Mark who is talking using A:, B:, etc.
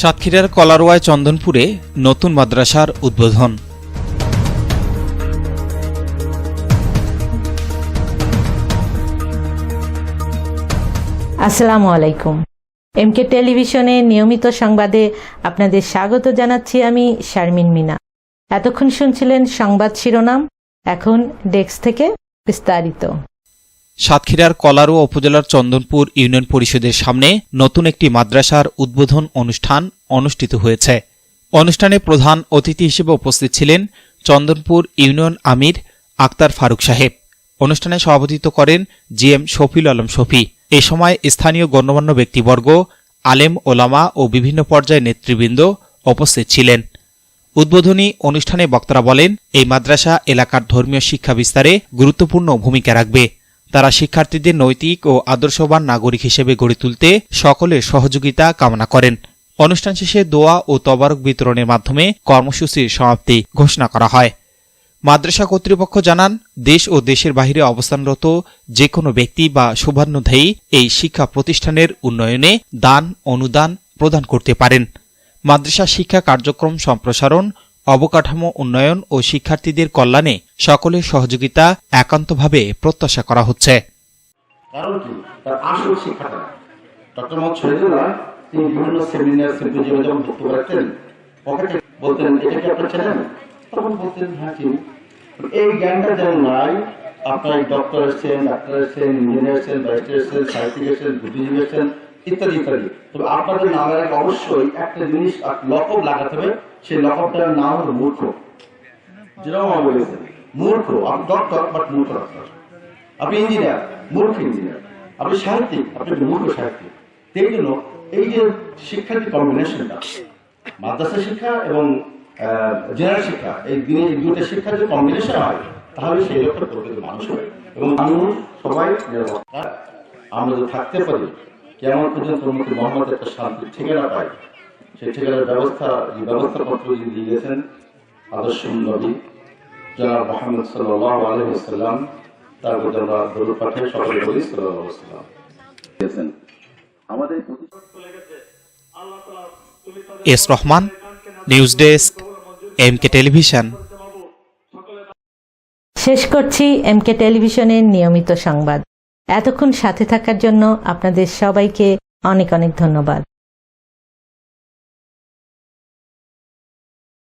A: সাতক্ষীরার কলারোয়ায় চন্দনপুরে নতুন মাদ্রাসার উদ্বোধন।
B: আসসালামু আলাইকুম। এমকে টেলিভিশনে নিয়মিত সংবাদে আপনাদের স্বাগত জানাচ্ছি আমি শারমিন মিনা। এতক্ষণ শুনছিলেন সংবাদ শিরোনাম, এখন ডেস্ক থেকে বিস্তারিত।
A: সাতক্ষীরার কলারোয়া উপজেলার চন্দনপুর ইউনিয়ন পরিষদের সামনে নতুন একটি মাদ্রাসার উদ্বোধন অনুষ্ঠান অনুষ্ঠিত হয়েছে। অনুষ্ঠানে প্রধান অতিথি হিসেবে উপস্থিত ছিলেন চন্দনপুর ইউনিয়ন আমির আক্তার ফারুক সাহেব। অনুষ্ঠানে সভাপতিত্ব করেন জি এম শফিল আলম শফি। এ সময় স্থানীয় গণ্যমান্য ব্যক্তিবর্গ, আলেম ওলামা ও বিভিন্ন পর্যায়ের নেতৃবৃন্দ উপস্থিত ছিলেন। উদ্বোধনী অনুষ্ঠানে বক্তারা বলেন, এই মাদ্রাসা এলাকার ধর্মীয় শিক্ষা বিস্তারে গুরুত্বপূর্ণ ভূমিকা রাখবে। তারা শিক্ষার্থীদের নৈতিক ও আদর্শবান নাগরিক হিসেবে গড়ে তুলতে সকলের সহযোগিতা কামনা করেন। অনুষ্ঠান শেষে দোয়া ও তবারক বিতরণের মাধ্যমে কর্মসূচির সমাপ্তি ঘোষণা করা হয়। মাদ্রাসা কর্তৃপক্ষ জানান, দেশ ও দেশের বাহিরে অবস্থানরত যে কোনো ব্যক্তি বা শুভান্নধায়ী এই শিক্ষা প্রতিষ্ঠানের উন্নয়নে দান, অনুদান প্রদান করতে পারেন। মাদ্রাসা শিক্ষা কার্যক্রম সম্প্রসারণ অবকাঠামো, উন্নয়ন ও শিক্ষার্থীদের কল্যাণে সকলের সহযোগিতা একান্তভাবে প্রত্যাশা করা হচ্ছে।
C: আপনার হ্যাঁ ডক্টর এসেছেন, ডাক্তার এসেছেন, ইঞ্জিনিয়ার এসেছেন এসেছেন এসেছেন, বুদ্ধিজীবী এসেছেন ইত্যাদি ইত্যাদি। তবে আপনাদের নামের আগে অবশ্যই একটা জিনিস লকব লাগাতে হবে। সেই লকবটার নাম হলো মূর্খ। যেরকম বলেছেন মূর্খ, আপনি ডক্টর বাট মূর্খ ডক্টর আপনি ইঞ্জিনিয়ার, মূর্খ ইঞ্জিনিয়ার। আপনি সাহিত্যিক, আপনি মূর্খ সাহিত্যিক। এই জন্য এই যে শিক্ষার যে কম্বিনেশনটা মাদ্রাসা শিক্ষা এবং জেনারেল শিক্ষা, এই দিনে দুটো শিক্ষার যে কম্বিনেশন হয়, তাহলে সেই লক্ষ্যে প্রকৃত মানুষ হয় এবং মানুষ সবাই আমরা যদি থাকতে পারি কেমন পর্যন্ত উন্নতি মোহাম্মদ একটা শান্তি ঠিকানা পাই সেই ঠিকানার ব্যবস্থা যে ব্যবস্থাপত্র যিনি দিয়ে গেছেন আদর্শ নবী জনাব মোহাম্মদ সাল্লাহ আলহিসাল্লাম তার প্রতি আমরা দরুদ পাঠিয়ে সকলে বলি সাল্লাহ সাল্লাম দিয়েছেন। আমাদের
A: S Rahman news desk M K television.
B: শেষ করছি এমকে টেলিভিশনের নিয়মিত সংবাদ। এতক্ষণ সাথে থাকার জন্য আপনাদের সবাইকে অনেক অনেক ধন্যবাদ।